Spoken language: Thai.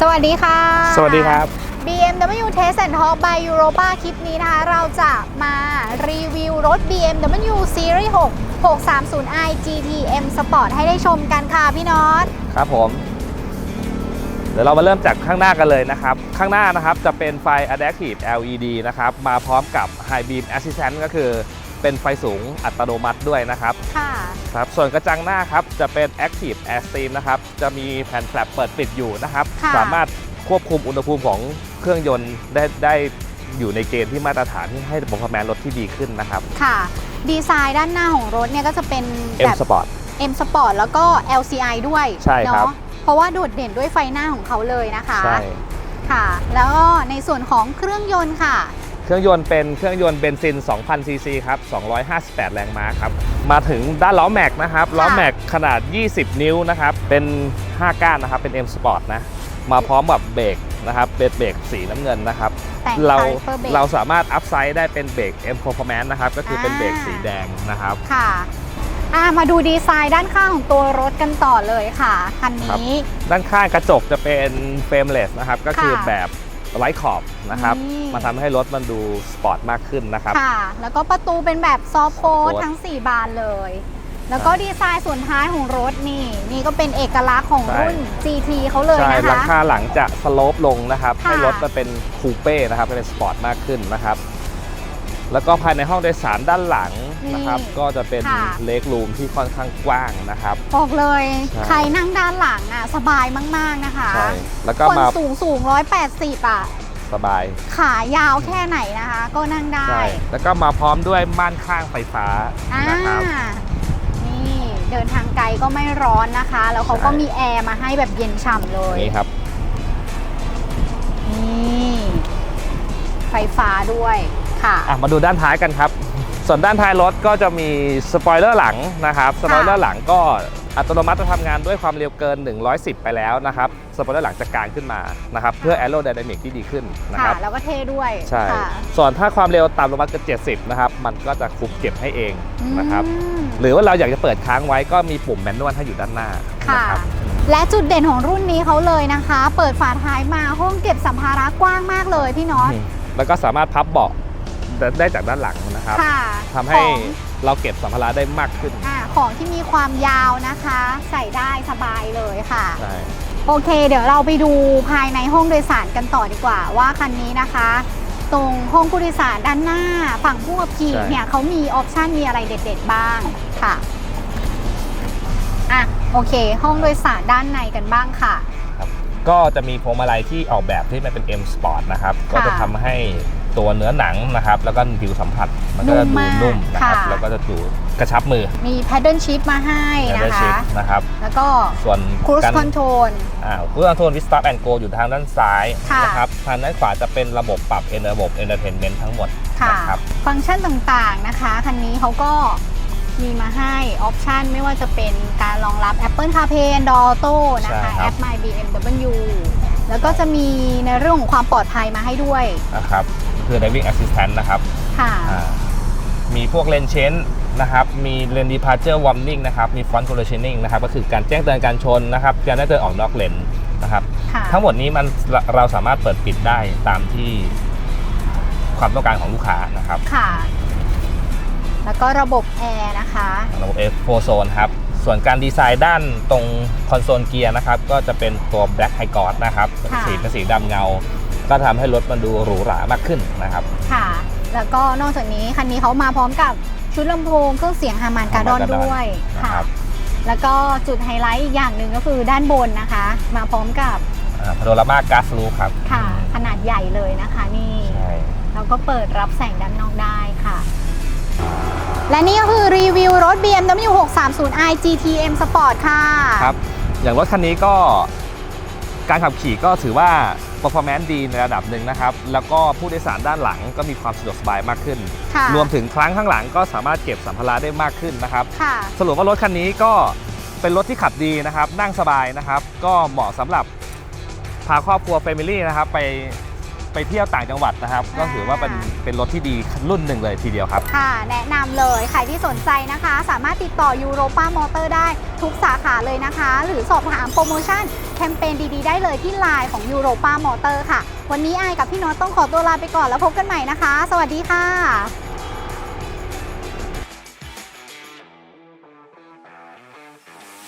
สวัสดีค่ะ สวัสดีครับ BMW Test and Talk by Europa คลิปนี้นะคะ เราจะมารีวิวรถ BMW Series 6 630i GTM Sport ให้ได้ชมกันค่ะพี่น็อต ครับผม เดี๋ยวเรามาเริ่มจากข้างหน้ากันเลยนะครับ ข้างหน้านะครับจะเป็นไฟ Adaptive LED นะครับ มาพร้อมกับ High Beam Assistant ก็คือ เป็นไฟสูงอัตโนมัติด้วยนะครับค่ะครับส่วนกระจังหน้าครับจะเป็น Active Air Stream นะครับจะมีแผ่นแฟลปเปิดปิดอยู่นะครับ ค่ะ สามารถควบคุมอุณหภูมิของเครื่องยนต์ได้ได้อยู่ในเกณฑ์ที่มาตรฐานที่ให้ performance รถที่ดีขึ้นนะครับ ค่ะ ดีไซน์ด้านหน้าของรถเนี่ยก็จะเป็น M แบบ Sport M Sport แล้วก็ LCI ด้วยใช่ครับ เนาะเพราะว่าโดดเด่นด้วยไฟหน้าของเขาเลยนะคะ ใช่ ค่ะ แล้วก็ในส่วนของเครื่องยนต์ค่ะ เครื่องยนต์เป็นเครื่องยนต์เบนซิน 2,000 ซีซีครับ 258 แรงม้าครับ มาถึงด้านล้อแม็กนะครับ ล้อแม็กขนาด 20 นิ้วนะครับ เป็น 5 ก้านนะครับ เป็น M Sport นะ มาพร้อมกับเบรกนะครับเป็นเบรกสีน้ำเงินนะครับแต่งเราไฟเปอร์เบรเราสามารถอัพไซด์ได้เป็นเบรก M Performance นะครับ ก็คือเป็นเบรกสีแดงนะครับค่ะอะมาดูดีไซน์ด้านข้างของตัวรถกันต่อเลยค่ะ คันนี้ ด้านข้างกระจกจะเป็นเฟรมเลสนะครับ ก็คือค่ะแบบ ไร้ขอบนะครับนี่มาทำให้รถมันดูสปอร์ตมากขึ้นนะครับ ค่ะ แล้วก็ประตูเป็นแบบซอฟต์โค้ด soft ทั้ง 4 บานเลย แล้วก็ใช่ดีไซน์ส่วนท้ายของรถนี่ นี่ก็เป็นเอกลักษณ์ของใช่ รุ่น GT เขาเลยใช่นะหลังคะ คาหลังจะสโลปลงนะครับ ค่ะ ให้รถมันเป็นคูเป้นะครับเป็นสปอร์ตมากขึ้นนะครับ แล้วก็ภายในห้องโดยสารด้านหลังนะครับก็จะเป็นค่ะ เลกรูมที่ค่อนข้างกว้างนะครับ บอกเลย ใช่ ใครนั่งด้านหลังอะสบายมาก ๆ นะคะใช่แล้วก็คนมาสูงสูง180 อะ สบายขายาวแค่ไหนนะคะ ก็นั่งได้ ใช่แล้วก็มาพร้อมด้วยม่านข้างไฟฟ้าอ่า นะครับ นี่เดินทางไกลก็ไม่ร้อนนะคะ แล้วเขาก็ใช่ มีแอร์มาให้แบบเย็นฉ่ำเลย นี่ครับ นี่ ไฟฟ้าด้วย ค่ะอะมาดูด้านท้ายกันครับ ส่วนด้านท้ายรถก็จะมีสปอยเลอร์หลังนะครับสปอยเลอร์หลังก็อัตโนมัติจะทำงานด้วยความเร็วเกิน 110 ไปแล้วนะครับสปอยเลอร์หลังจะกลางขึ้นมานะครับเพื่อแอโรไดนามิกที่ดีขึ้นนะคค่ะรับแล้วก็เท่ด้วยใช่ค่ะส่วนถ้าความเร็วต่ำลงมาเกิน70 นะครับ มันก็จะคุมเก็บให้เองนะครับอืมหรือว่าเราอยากจะเปิดค้างไว้ก็มีปุ่มแมนนวลให้อยู่ด้านหน้าค่ะนะครับและจุดเด่นของรุ่นนี้เขาเลยนะคะ เปิดฝาท้ายมาห้องเก็บสัมภาระกว้างมากเลยพี่น็อตแล้วก็สามารถพับเบาะ ได้จากด้านหลังนะครับค่ะทำให้ของเราเก็บสัมภาระได้มากขึ้นอ่าของที่มีความยาวนะคะ ใส่ได้สบายเลยค่ะ ใช่โอเค เดี๋ยวเราไปดูภายในห้องโดยสารกันต่อดีกว่า ว่าคันนี้นะคะ ตรงห้องผู้โดยสารด้านหน้าฝั่งผู้ขับขี่เนี่ยเขามีออปชันมีอะไรเด็ด ๆ บ้างค่ะอะโอเค ห้องโดยสารด้านในกันบ้างค่ะ ก็จะมีพวงมาลัยที่ออกแบบที่มันเป็น M Sport นะครับ ก็จะทำให้ตัวเนื้อหนังนะครับ แล้วก็ผิวสัมผัสมันก็จะนุ่มดูมากนุ่มนะครับ ค่ะ แล้วก็จะดูกระชับมือมี paddle shift มาให้นะได้ชิคะปนะครับ แล้วก็ ส่วน cruise การ control อ่าคูคอนโทรลวิสต o ปแอนโกอยู่ทางด้านซ้ายค่ะ นะครับ ทางด้านขวาจะเป็นระบบปรับเอนระบบเอนเตอร์เทนเมนต์ทั้งหมดค่ะ นะครับ ฟังก์ชันต่างๆนะคะ คันนี้เขาก็ มีมาให้ออปชันไม่ว่าจะเป็นการรองรับ Apple CarPlay Android Auto นะคะ ใช่ครับ แอป My BMW แล้วก็จะมีในเรื่องของความปลอดภัยมาให้ด้วยนะครับคือ driving assistant นะครับค่ะ อ่ามีพวกเลนเชนนะครับ มีเลน departure warning นะครับ มี front collisioning นะครับ ก็คือการแจ้งเตือนการชนนะครับ การแจ้งเตือนออกนอกเลนนะครับ ค่ะทั้งหมดนี้มันเราสามารถเปิดปิดได้ตามที่ความต้องการของลูกค้านะครับ ค่ะ แล้วก็ระบบแอร์นะคะ ระบบ F4 Zone ครับ ส่วนการดีไซน์ด้านตรงคอนโซลเกียร์นะครับ ก็จะเป็นตัว Black High g o d นะครับค่ะสีเป็นสีดำเงา ก็ทำให้รถมันดูหรูหรามากขึ้นนะครับ ค่ะ แล้วก็นอกจากนี้คันนี้เขามาพร้อมกับชุดลำโพงเครื่องเสียงฮาร์มันการ์ดอน Harman Kardon ด้วยนะค่ะครับแล้วก็จุดไฮไลท์อีกอย่างหนึ่งก็คือด้านบนนะคะ มาพร้อมกับพาโดรามาก๊าซลูครับ ค่ะ ขนาดใหญ่เลยนะคะนี่ใช่แล้วก็เปิดรับแสงด้านนอกได้ค่ะ และนี่ก็คือรีวิวรถ BMW 630i GTM Sport ค่ะ ครับ อย่างรถคันนี้ก็การขับขี่ก็ถือว่า performance ดีในระดับหนึ่งนะครับ แล้วก็ผู้โดยสารด้านหลังก็มีความสะดวกสบายมากขึ้นค่ะรวมถึงครั้งข้างหลังก็สามารถเก็บสัมภาระได้มากขึ้นนะครับค่ะสรุปว่ารถคันนี้ก็เป็นรถที่ขับดีนะครับ นั่งสบายนะครับ ก็เหมาะสำหรับพาครอบครัว Family นะครับไป ไปเที่ยวต่างจังหวัดนะครับ ก็ถือว่าเป็นเป็นรถที่ดีรุ่นหนึ่งเลยทีเดียวครับ ค่ะ แนะนำเลย ใครที่สนใจนะคะ สามารถติดต่อยูโรป้ามอเตอร์ได้ทุกสาขาเลยนะคะ หรือสอบถามโปรโมชั่น แคมเปญดีๆ ได้เลยที่ไลน์ของยูโรป้ามอเตอร์ค่ะ วันนี้ไอายกับพี่โน้ตต้องขอตัวลาไปก่อนแล้วพบกันใหม่นะคะ สวัสดีค่ะ